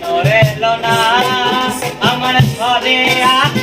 ঘরে আমার ঘরে আর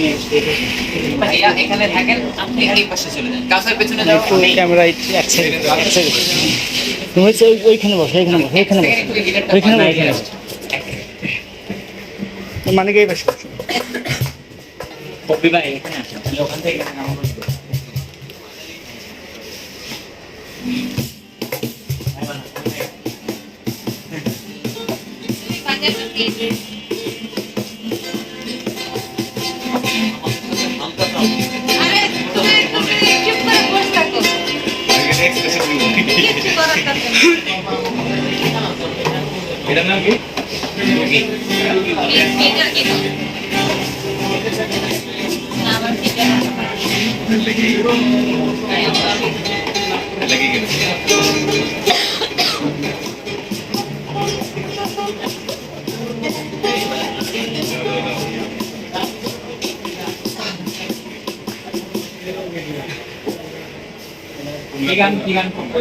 আমি ভাইয়া এখানে থাকেন আপনি এই পাশে চলে যান। কাউসার পেছনে যাও একটু ক্যামেরা এক সেকেন্ড এক সেকেন্ড তুমি হচ্ছে ওইখানে বসো এইখানে বসো এইখানে বসো। ওইখানে বসো, ওইখানে বসো। মানে কি পাশে বসো। কপি ভাই এখানে আসো। ওখান থেকে এখানে নামাবো। আরে এটার নাম কি এই- এইটা কি দাও? না, আমার এটা না। লেগে গেছে কি গান কি গান করব?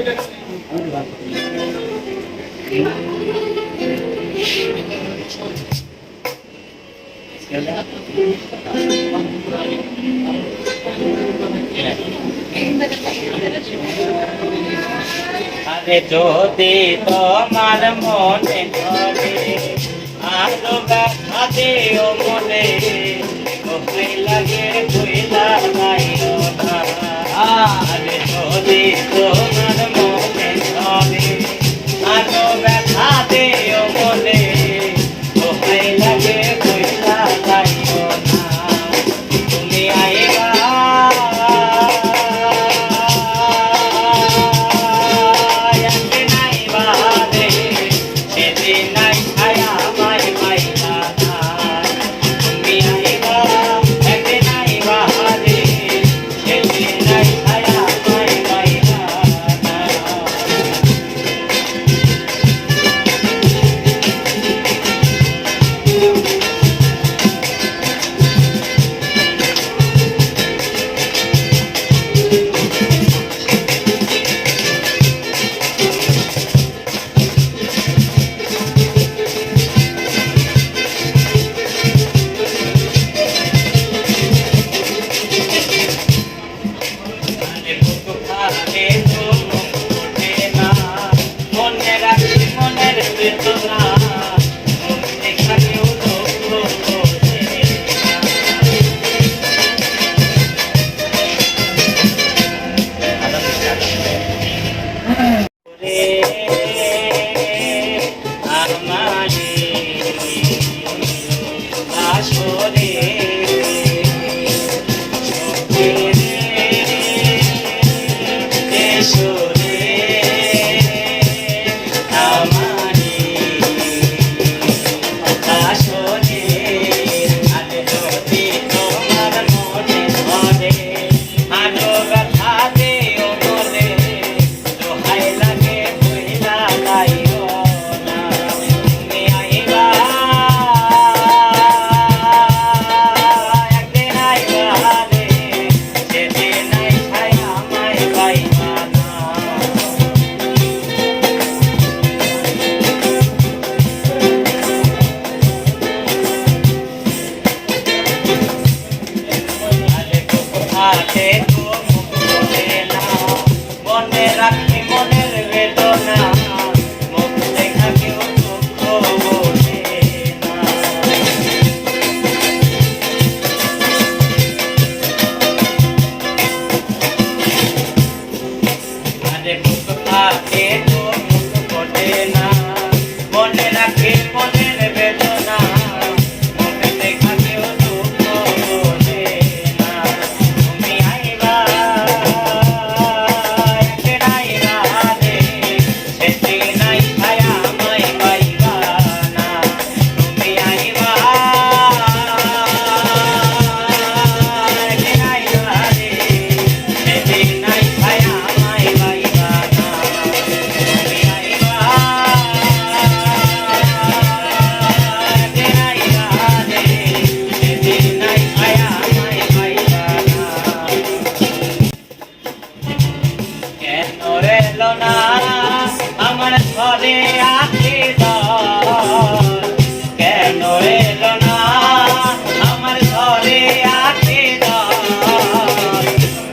আরে যদি তোমার মনে ধরে, আলো ব্যথা দিও মনে কোথায় লাগে কইলা গাইও না আরে যদি তোমার Yeah. এলো না। আমার ঘরে আছে কেন এলো না? আমার ঘরে আছে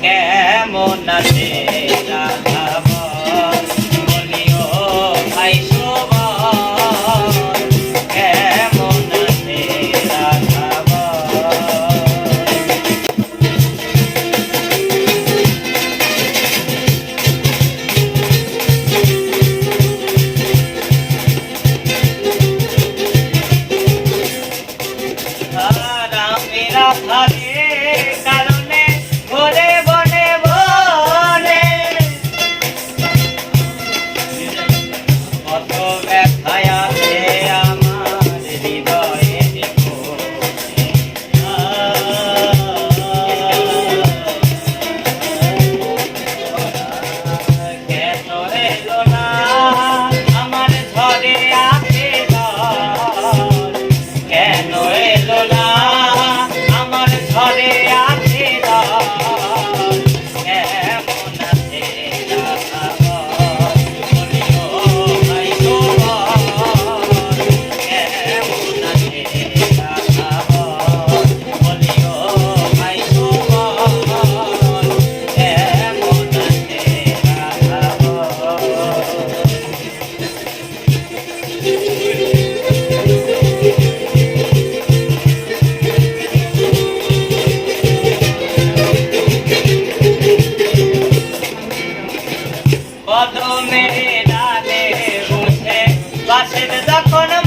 কেমন আছে কদমে ডালে উঠে বাসের যখন